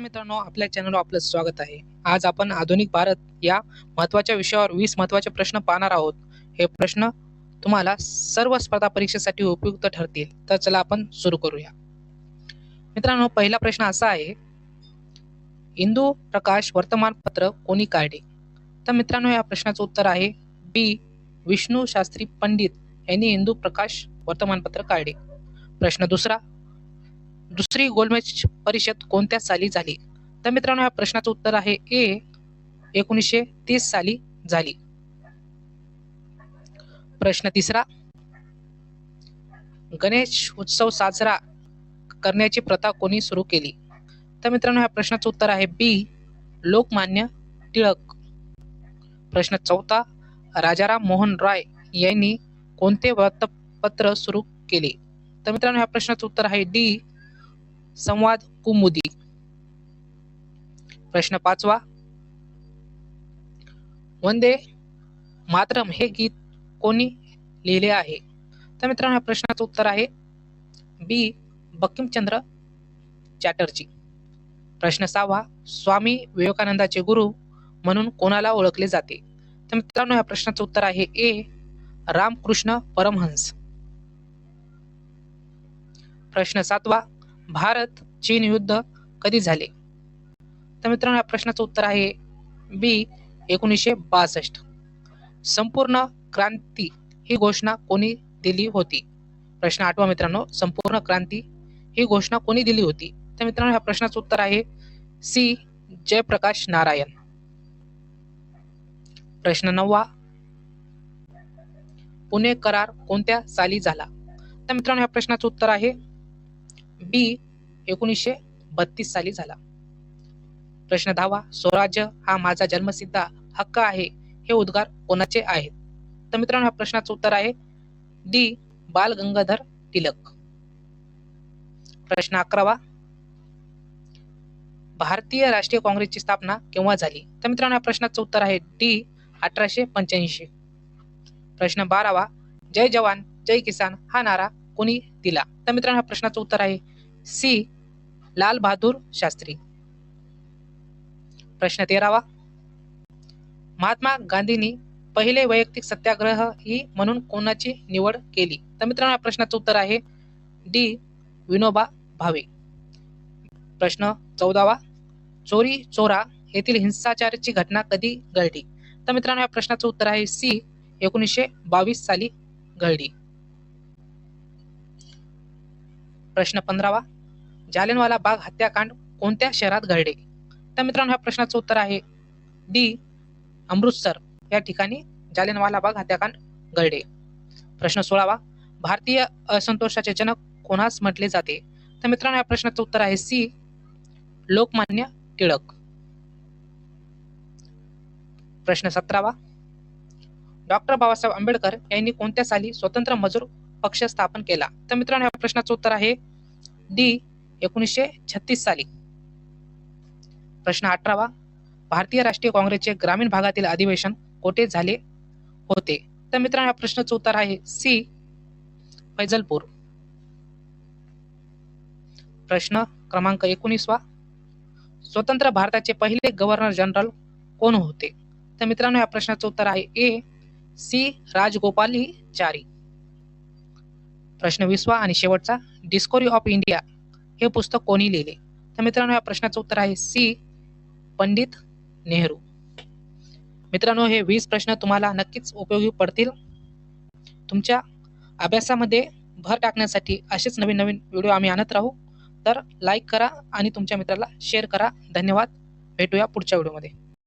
मित्रांनो आपल्या चॅनलवर आपलं स्वागत आहे. आज आपण आधुनिक भारत या महत्त्वाच्या विषयावर वीस महत्त्वाचे प्रश्न पाहणार आहोत. हे प्रश्न तुम्हाला सर्व स्पर्धा परीक्षेसाठी उपयुक्त ठरतील. तर चला आपण सुरू करूया. मित्रांनो पहिला प्रश्न असा आहे इंदू प्रकाश वर्तमानपत्र कोणी काढले? तर मित्रांनो या प्रश्नाचं उत्तर आहे बी. विष्णू शास्त्री पंडित यांनी इंदू प्रकाश वर्तमानपत्र काढले. प्रश्न दुसरा दुसरी गोलमेज परिषद कोणत्या साली झाली? तर मित्रांनो या प्रश्नाचं उत्तर आहे ए एकोणीसशे तीस साली झाली. प्रश्न तिसरा गणेश उत्सव साजरा करण्याची प्रथा कोणी सुरू केली? तर मित्रांनो या प्रश्नाचं उत्तर आहे बी लोकमान्य टिळक. प्रश्न चौथा राजाराम मोहन राय यांनी कोणते वृत्तपत्र सुरू केले? तर मित्रांनो या प्रश्नाचं उत्तर आहे डी संवाद कुमुदी. प्रश्न पाचवा. वंदे मातरम हे गीत कोणी लिहिले आहे? तर मित्रांनो या प्रश्नाचं उत्तर आहे बी. बंकिमचंद्र चॅटर्जी. प्रश्न सहावा. स्वामी विवेकानंदाचे गुरु म्हणून कोणाला ओळखले जाते? तर मित्रांनो या प्रश्नाचं उत्तर आहे ए. रामकृष्ण परमहंस. प्रश्न सातवा. भारत चीन युद्ध कधी झाले? तर मित्रांनो या प्रश्नाचं उत्तर आहे बी एकोणीसशे बासष्ट. संपूर्ण क्रांती ही घोषणा कोणी दिली होती? प्रश्न आठवा मित्रांनो संपूर्ण क्रांती ही घोषणा कोणी दिली होती? तर मित्रांनो ह्या प्रश्नाचं उत्तर आहे सी जयप्रकाश नारायण. प्रश्न नववा पुणे करार कोणत्या साली झाला? तर मित्रांनो ह्या प्रश्नाचं उत्तर आहे बी एकोणीसशे बत्तीस साली झाला. प्रश्न दहावा स्वराज्य हा माझा जन्मसिद्ध हक्क आहे हे उद्गार कोणाचे आहेत? तर मित्रांनो ह्या प्रश्नाचं उत्तर आहे डी बाल गंगाधर टिलक प्रश्न अकरावा भारतीय राष्ट्रीय काँग्रेसची स्थापना केव्हा झाली? तर मित्रांनो या प्रश्नाचं उत्तर आहे डी अठराशे पंच्याऐंशी. प्रश्न बारावा जय जवान जय किसान हा नारा कोणी दिला? तर मित्रांनो या प्रश्नाचं उत्तर आहे सी. लाल बहादूर शास्त्री. प्रश्न तेरावा. महात्मा गांधींनी पहिले वैयक्तिक सत्याग्रह ही म्हणून कोणाची निवड केली? तर मित्रांनो या प्रश्नाचं उत्तर आहे डी. विनोबा भावे. प्रश्न चौदावा. चोरी चोरा येथील हिंसाचाराची घटना कधी घडली? तर मित्रांनो या प्रश्नाचं उत्तर आहे सी. एकोणीसशे बावीस साली घडली. प्रश्न पंधरावा. जालियनवाला बाग हत्याकांड कोणत्या शहरात घडले? तर मित्रांनो ह्या प्रश्नाचं उत्तर आहे डी. अमृतसर. या ठिकाणी जालियनवाला बाग हत्याकांड घडले. प्रश्न सोळावा. भारतीय असंतोषाचे जनक कोणास म्हटले जाते? तर मित्रांनो या प्रश्नाचं उत्तर आहे सी. लोकमान्य टिळक. प्रश्न सतरावा. डॉक्टर बाबासाहेब आंबेडकर यांनी कोणत्या साली स्वतंत्र मजूर पक्ष स्थापन केला. तर मित्रांनो या प्रश्नाचं उत्तर आहे डी एकोणीसशे छत्तीस साली. प्रश्न अठरावा. भारतीय राष्ट्रीय काँग्रेसचे ग्रामीण भागातील अधिवेशन कोठे झाले होते? तर मित्रांनो या प्रश्नाचं उत्तर आहे सी फैजलपूर. प्रश्न क्रमांक एकोणीसवा. स्वतंत्र भारताचे पहिले गव्हर्नर जनरल कोण होते? तर मित्रांनो या प्रश्नाचं उत्तर आहे ए सी राजगोपालाचारी प्रश्न विसवा आणि शेवटचा डिस्कोरी ऑफ इंडिया हे पुस्तक कोणी लिहिले? तर मित्रांनो या प्रश्नाचं उत्तर आहे सी पंडित नेहरू. मित्रांनो हे वीस प्रश्न तुम्हाला नक्कीच उपयोगी पडतील. तुमच्या अभ्यासामध्ये भर टाकण्यासाठी असेच नवीन नवीन व्हिडिओ आम्ही आणत राहू. तर लाईक करा आणि तुमच्या मित्राला शेअर करा. धन्यवाद. भेटूया पुढच्या व्हिडिओमध्ये.